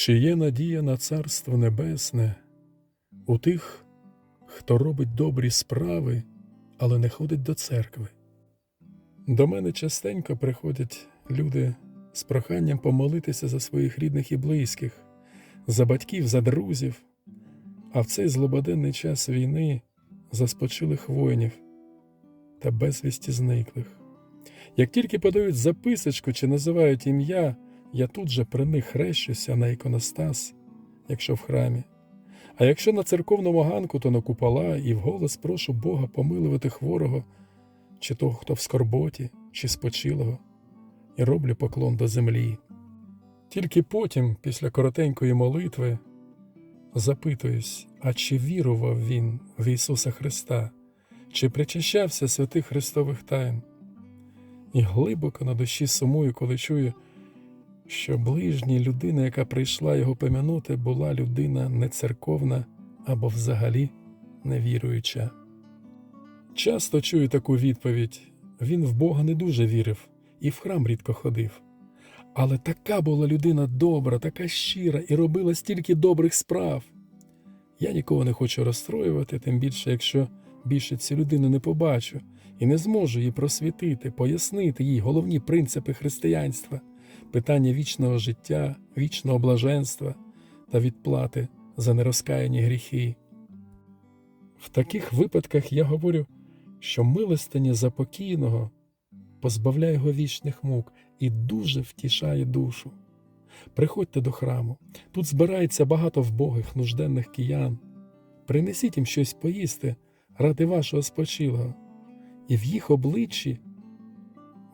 Чи є надія на Царство Небесне у тих, хто робить добрі справи, але не ходить до церкви? До мене частенько приходять люди з проханням помолитися за своїх рідних і близьких, за батьків, за друзів, а в цей злободенний час війни за спочилих воїнів та безвісті зниклих. Як тільки подають записочку чи називають ім'я, я тут же при них хрещуся на іконостас, якщо в храмі. А якщо на церковному ганку, то на купола і вголос прошу Бога помилувати хворого, чи того, хто в скорботі, чи спочилого, і роблю поклон до землі. Тільки потім, після коротенької молитви, запитуюсь, а чи вірував він в Ісуса Христа, чи причащався святих Христових тайн? І глибоко на душі сумую, коли чую, що ближній людина, яка прийшла його помянути, була людина не церковна або взагалі невіруюча. Часто чую таку відповідь він в Бога не дуже вірив і в храм рідко ходив. Але така була людина добра, така щира і робила стільки добрих справ. Я нікого не хочу розстроювати, тим більше, якщо більше цю людину не побачу і не зможу її просвітити, пояснити їй головні принципи християнства, питання вічного життя, вічного блаженства та відплати за нерозкаяні гріхи. В таких випадках я говорю, що милостиня за покійного позбавляє його вічних мук і дуже втішає душу. Приходьте до храму, тут збирається багато вбогих, нужденних киян. Принесіть їм щось поїсти ради вашого спочилого, і в їх обличчі,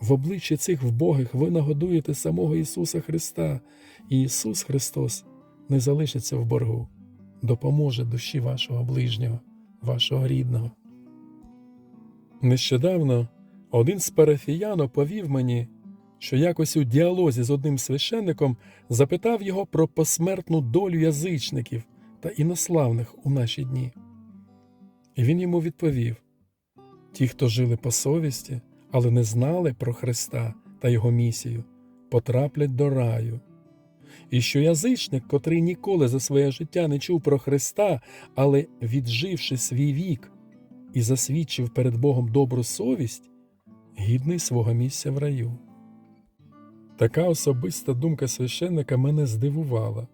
в обличчі цих вбогих ви нагодуєте самого Ісуса Христа, і Ісус Христос не залишиться в боргу, допоможе душі вашого ближнього, вашого рідного. Нещодавно один з парафіян оповів мені, що якось у діалозі з одним священником запитав його про посмертну долю язичників та інославних у наші дні. І він йому відповів: ті, хто жили по совісті, але не знали про Христа та Його місію, потраплять до раю. І що язичник, котрий ніколи за своє життя не чув про Христа, але, відживши свій вік і засвідчив перед Богом добру совість, гідний свого місця в раю. Така особиста думка священника мене здивувала,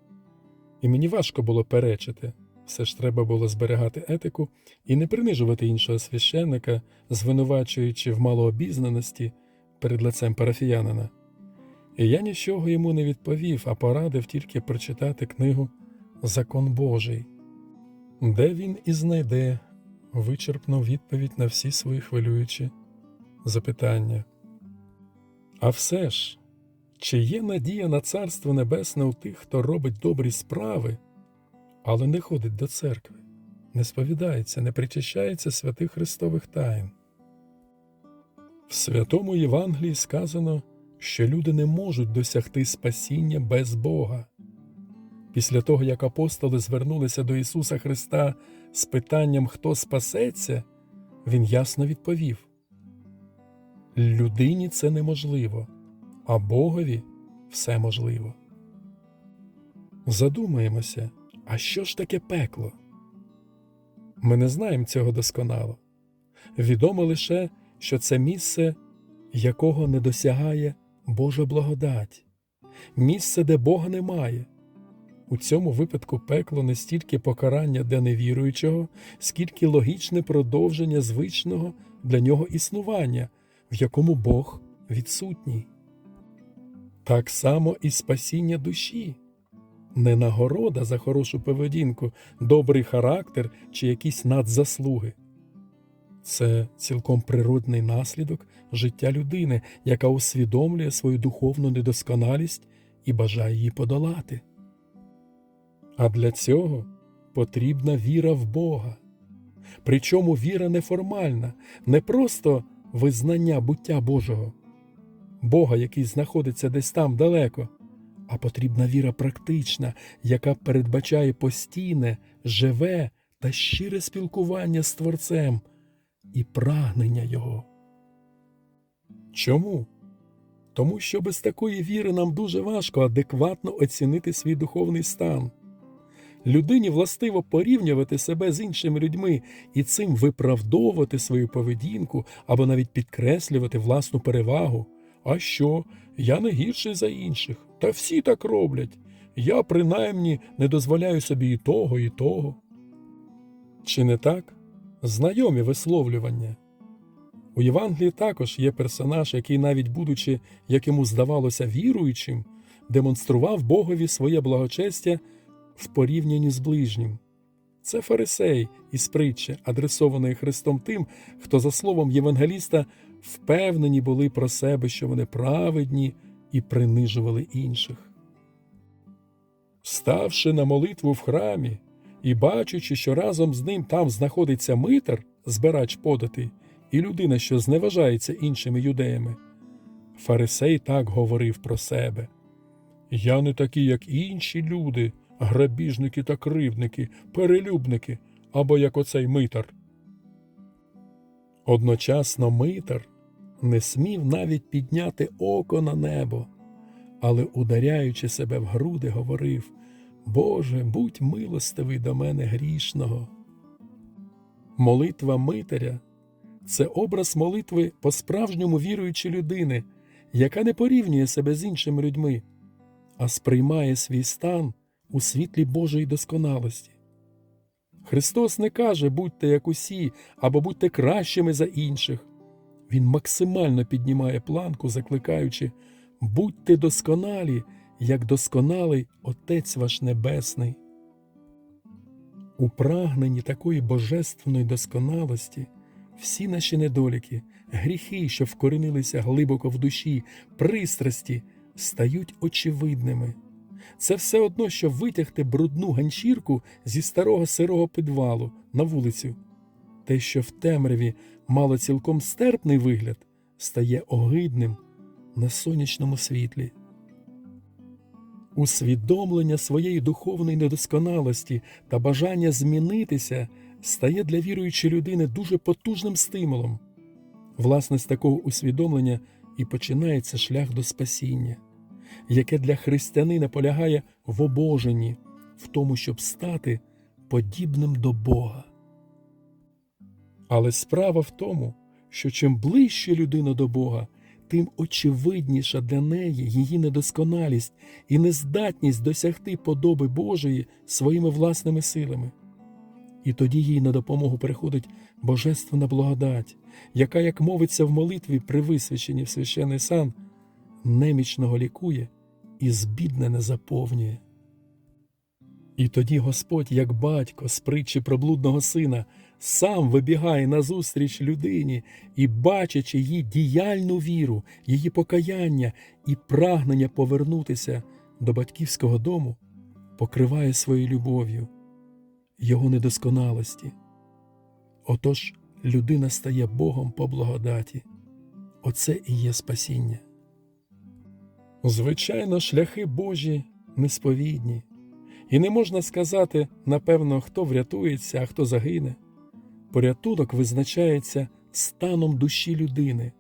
і мені важко було перечити. Все ж треба було зберігати етику і не принижувати іншого священника, звинувачуючи в малообізнаності перед лицем парафіянина. І я нічого йому не відповів, а порадив тільки прочитати книгу Закон Божий, де він і знайде вичерпну відповідь на всі свої хвилюючі запитання. А все ж, чи є надія на Царство Небесне у тих, хто робить добрі справи, але не ходить до церкви, не сповідається, не причащається святих Христових тайн? В святому Євангелії сказано, що люди не можуть досягти спасіння без Бога. Після того, як апостоли звернулися до Ісуса Христа з питанням, хто спасеться, Він ясно відповів: Людині це неможливо, а Богові все можливо. Задумаємося, а що ж таке пекло? Ми не знаємо цього досконало. Відомо лише, що це місце, якого не досягає Божа благодать, місце, де Бога немає. У цьому випадку пекло не стільки покарання для невіруючого, скільки логічне продовження звичного для нього існування, в якому Бог відсутній. Так само і спасіння душі, не нагорода за хорошу поведінку, добрий характер чи якісь надзаслуги. Це цілком природний наслідок життя людини, яка усвідомлює свою духовну недосконалість і бажає її подолати. А для цього потрібна віра в Бога. Причому віра неформальна, не просто визнання буття Божого, Бога, який знаходиться десь там далеко, а потрібна віра практична, яка передбачає постійне, живе та щире спілкування з Творцем і прагнення Його. Чому? Тому що без такої віри нам дуже важко адекватно оцінити свій духовний стан. Людині властиво порівнювати себе з іншими людьми і цим виправдовувати свою поведінку або навіть підкреслювати власну перевагу. А що? Я не гірший за інших, та всі так роблять. Я принаймні не дозволяю собі і того, і того. Чи не так? Знайомі висловлювання. У Євангелії також є персонаж, який, навіть будучи, як йому здавалося, віруючим, демонстрував Богові своє благочестя в порівнянні з ближнім. Це фарисей із притчі, адресованої Христом тим, хто, за словом євангеліста, впевнені були про себе, що вони праведні і принижували інших. Ставши на молитву в храмі і бачачи, що разом з ним там знаходиться митар, збирач податий, і людина, що зневажається іншими юдеями, фарисей так говорив про себе. Я не такий, як інші люди, грабіжники та кривдники, перелюбники або як оцей митар. Одночасно митар не смів навіть підняти око на небо, але, ударяючи себе в груди, говорив Боже, будь милостивий до мене грішного. Молитва митаря це образ молитви по справжньому віруючої людини, яка не порівнює себе з іншими людьми, а сприймає свій стан у світлі Божої досконалості. Христос не каже будьте як усі або будьте кращими за інших. Він максимально піднімає планку, закликаючи будьте досконалі, як досконалий Отець ваш Небесний. У прагненні такої божественної досконалості всі наші недоліки, гріхи, що вкоренилися глибоко в душі, пристрасті, стають очевидними. Це все одно, що витягти брудну ганчірку зі старого сирого підвалу на вулицю. Те, що в темряві мало цілком стерпний вигляд, стає огидним на сонячному світлі. Усвідомлення своєї духовної недосконалості та бажання змінитися стає для віруючої людини дуже потужним стимулом. Власне, з такого усвідомлення і починається шлях до спасіння, яке для християнина полягає в обоженні, в тому, щоб стати подібним до Бога. Але справа в тому, що чим ближче людина до Бога, тим очевидніша для неї її недосконалість і нездатність досягти подоби Божої своїми власними силами. І тоді їй на допомогу приходить божественна благодать, яка, як мовиться в молитві при висвяченні в священний сан, немічного лікує і збіднене заповнює. І тоді Господь, як батько з притчі про блудного сина, сам вибігає назустріч людині і, бачачи її діяльну віру, її покаяння і прагнення повернутися до батьківського дому, покриває своєю любов'ю, його недосконалості. Отож людина стає Богом по благодаті. Оце і є спасіння. Звичайно, шляхи Божі несповідні. І не можна сказати, напевно, хто врятується, а хто загине. Порятунок визначається станом душі людини,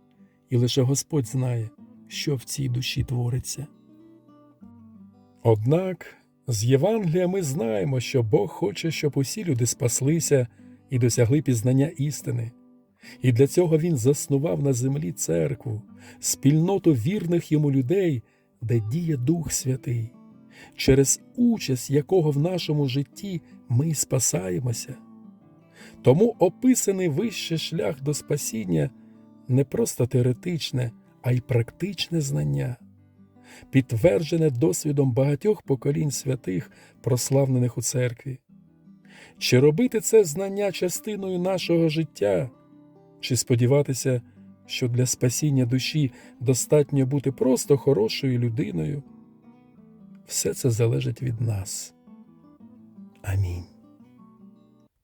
і лише Господь знає, що в цій душі твориться. Однак з Євангелія ми знаємо, що Бог хоче, щоб усі люди спаслися і досягли пізнання істини, і для цього Він заснував на землі церкву, спільноту вірних йому людей, де діє Дух Святий через участь якого в нашому житті ми спасаємося. Тому описаний вище шлях до спасіння не просто теоретичне, а й практичне знання, підтверджене досвідом багатьох поколінь святих, прославлених у церкві. Чи робити це знання частиною нашого життя, чи сподіватися, що для спасіння душі достатньо бути просто хорошою людиною? Все це залежить від нас. Амінь.